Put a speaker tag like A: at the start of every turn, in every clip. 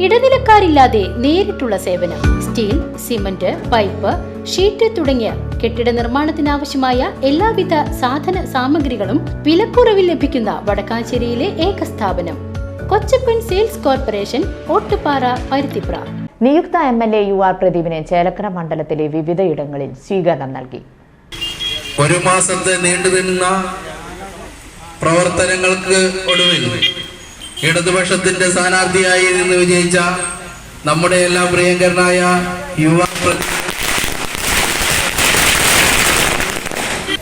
A: ഇടനിലക്കാരില്ലാതെ നേരിട്ടുള്ള സേവനം steel cement pipe sheet തുടങ്ങിയ കെട്ടിട നിർമ്മാണത്തിനാവശ്യമായ എല്ലാവിധ സാധന സാമഗ്രികളും വിലക്കുറവിൽ ലഭിക്കുന്ന വടക്കാഞ്ചേരിയിലെ ഏക സ്ഥാപനം കൊച്ചപ്പൻ സെയിൽസ് കോർപ്പറേഷൻ ഓട്ടുപാറ പരുത്തിപ്ര.
B: നിയുക്ത M L A U R പ്രദീപിന് Chelakkara മണ്ഡലത്തിലെ വിവിധയിടങ്ങളിൽ സ്വീകരണം നൽകി.
C: ഒരു മാസത്തെ നീണ്ടുനിന്ന പ്രവർത്തനങ്ങൾക്ക് ഒടുവിൽ ഇടതുപക്ഷത്തിന്റെ സ്ഥാനാർത്ഥിയായി നിന്ന് വിജയിച്ച നമ്മുടെ എല്ലാം പ്രിയങ്കരനായ യുവ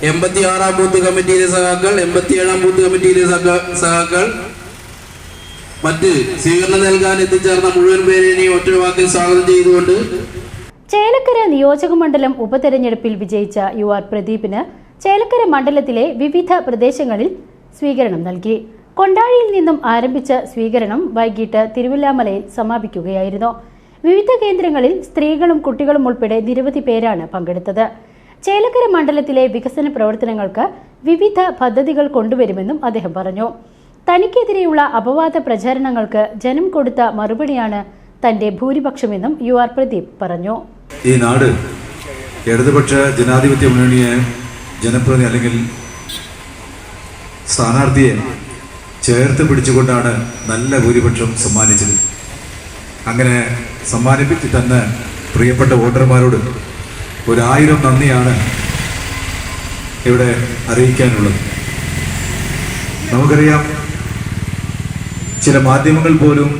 C: എൺപത്തി ആറാം ബൂത്ത് കമ്മിറ്റിയിലെ സഖാക്കൾ എൺപത്തിയേഴാം ബൂത്ത് കമ്മിറ്റിയിലെ സഖ- സഖാക്കൾ. മറ്റ് സ്വീകരണം നൽകാൻ എത്തിച്ചേർന്ന മുഴുവൻ പേരെയും ഒറ്റ വാക്കിൽ സ്വാഗതം ചെയ്തുകൊണ്ട്
A: ചേലക്കര നിയോജക മണ്ഡലം ഉപതെരഞ്ഞെടുപ്പിൽ വിജയിച്ച യു ആർ പ്രദീപിന് ചേലക്കര മണ്ഡലത്തിലെ വിവിധ പ്രദേശങ്ങളിൽ സ്വീകരണം നൽകി. കൊണ്ടാഴിയിൽ നിന്നും ആരംഭിച്ച സ്വീകരണം വൈകിട്ട് തിരുവല്ലാമലയിൽ സമാപിക്കുകയായിരുന്നു. വിവിധ കേന്ദ്രങ്ങളിൽ സ്ത്രീകളും കുട്ടികളും ഉൾപ്പെടെ നിരവധി പേരാണ് പങ്കെടുത്തത്. ചേലക്കര മണ്ഡലത്തിലെ വികസന പ്രവർത്തനങ്ങൾക്ക് വിവിധ പദ്ധതികൾ കൊണ്ടുവരുമെന്നും അദ്ദേഹം പറഞ്ഞു. തനിക്കെതിരെയുള്ള അപവാദ പ്രചാരണങ്ങൾക്ക് ജനം കൊടുത്ത മറുപടിയാണ് തന്റെ ഭൂരിപക്ഷമെന്നും യു ആർ പ്രദീപ് പറഞ്ഞു.
D: ഈ നാട് ഇടതുപക്ഷ ജനാധിപത്യ മുന്നണിയെ ജനപ്രതി അല്ലെങ്കിൽ സ്ഥാനാർത്ഥിയെ ചേർത്ത് പിടിച്ചുകൊണ്ടാണ് നല്ല ഭൂരിപക്ഷം സമ്മാനിച്ചത്. അങ്ങനെ സമ്മാനിപ്പിച്ച് തന്ന് പ്രിയപ്പെട്ട വോട്ടർമാരോട് ഒരായിരം നന്ദിയാണ് ഇവിടെ അറിയിക്കാനുള്ളത്. നമുക്കറിയാം ചില മാധ്യമങ്ങൾ പോലും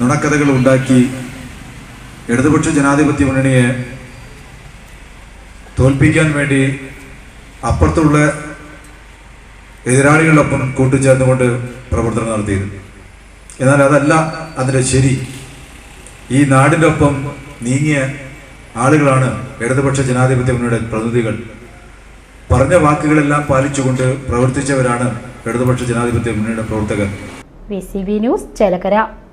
D: നുണക്കഥകൾ ഉണ്ടാക്കി ഇടതുപക്ഷ ജനാധിപത്യ മുന്നണിയെ തോൽപ്പിക്കാൻ വേണ്ടി അപ്പുറത്തുള്ള എതിരാളികളൊപ്പം കൂട്ടുചേർന്നുകൊണ്ട് പ്രവർത്തനം നടത്തിയിരുന്നു. എന്നാൽ അതല്ല അതിന്റെ ശരി. ഈ നാടിന്റെ ഒപ്പം നീങ്ങിയ ആളുകളാണ് ഇടതുപക്ഷ ജനാധിപത്യ മുന്നണിയുടെ പ്രതിനിധികൾ. പറഞ്ഞ വാക്കുകളെല്ലാം പാലിച്ചുകൊണ്ട് പ്രവർത്തിച്ചവരാണ് ഇടതുപക്ഷ ജനാധിപത്യ മുന്നണിയുടെ പ്രവർത്തകർ.
A: ന്യൂസ് ചേലക്കര.